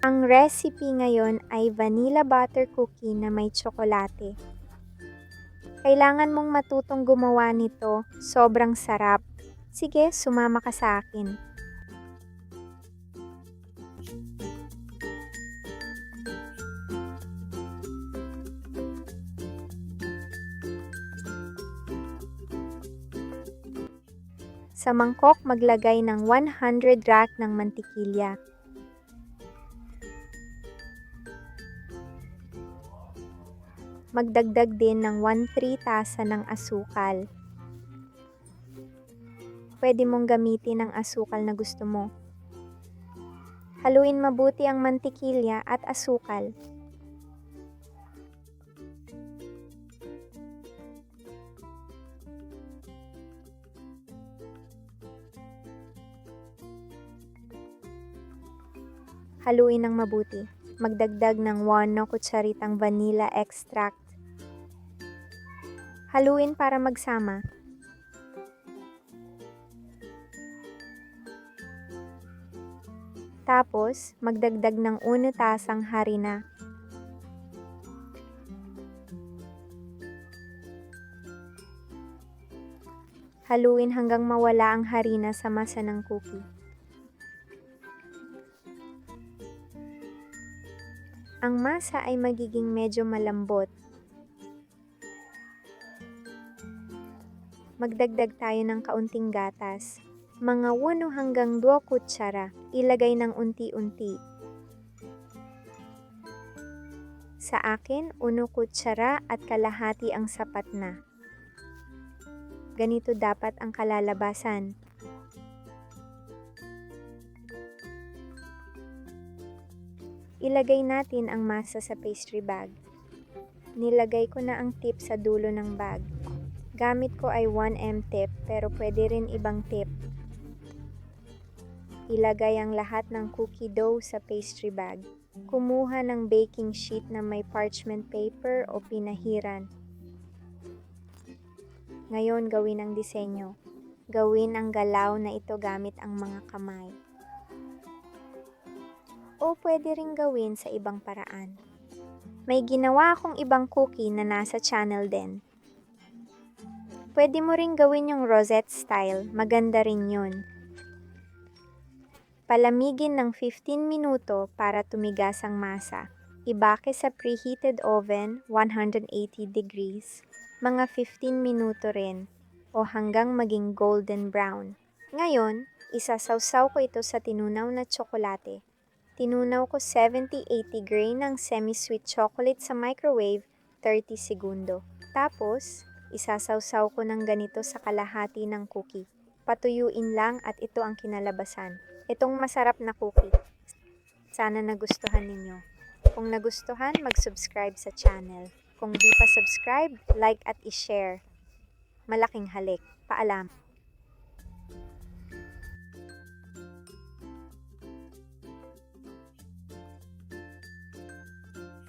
Ang recipe ngayon ay vanilla butter cookie na may tsokolate. Kailangan mong matutong gumawa nito, sobrang sarap. Sige, sumama ka sa akin. Sa mangkok, maglagay ng 100 rack ng mantikilya. Magdagdag din ng 1-3 tasa ng asukal. Pwede mong gamitin ang asukal na gusto mo. Haluin mabuti ang mantikilya at asukal. Haluin ng mabuti. Magdagdag ng 1 na kutsaritang vanilla extract. Haluin para magsama. Tapos, magdagdag ng 1 tasang harina. Haluin hanggang mawala ang harina sa masa ng cookie. Ang masa ay magiging medyo malambot. Magdagdag tayo ng kaunting gatas. Mga 1 hanggang 2 kutsara, ilagay ng unti-unti. Sa akin, 1 kutsara at kalahati ang sapat na. Ganito dapat ang kalalabasan. Ilagay natin ang masa sa pastry bag. Nilagay ko na ang tip sa dulo ng bag. Gamit ko ay 1M tip pero pwede rin ibang tip. Ilagay ang lahat ng cookie dough sa pastry bag. Kumuha ng baking sheet na may parchment paper o pinahiran. Ngayon gawin ang disenyo. Gawin ang galaw na ito gamit ang mga kamay o pwede ring gawin sa ibang paraan. May ginawa akong ibang cookie na nasa channel din. Pwede mo ring gawin yung rosette style, maganda rin yun. Palamigin ng 15 minuto para tumigas ang masa. Ibake sa preheated oven 180 degrees, mga 15 minuto rin o hanggang maging golden brown. Ngayon, isasawsaw ko ito sa tinunaw na tsokolate. Tinunaw ko 70-80 grain ng semi-sweet chocolate sa microwave 30 segundo. Tapos, isasawsaw ko ng ganito sa kalahati ng cookie. Patuyuin lang at ito ang kinalabasan. Itong masarap na cookie. Sana nagustuhan ninyo. Kung nagustuhan, mag-subscribe sa channel. Kung di pa subscribe, like at i-share. Malaking halik. Paalam.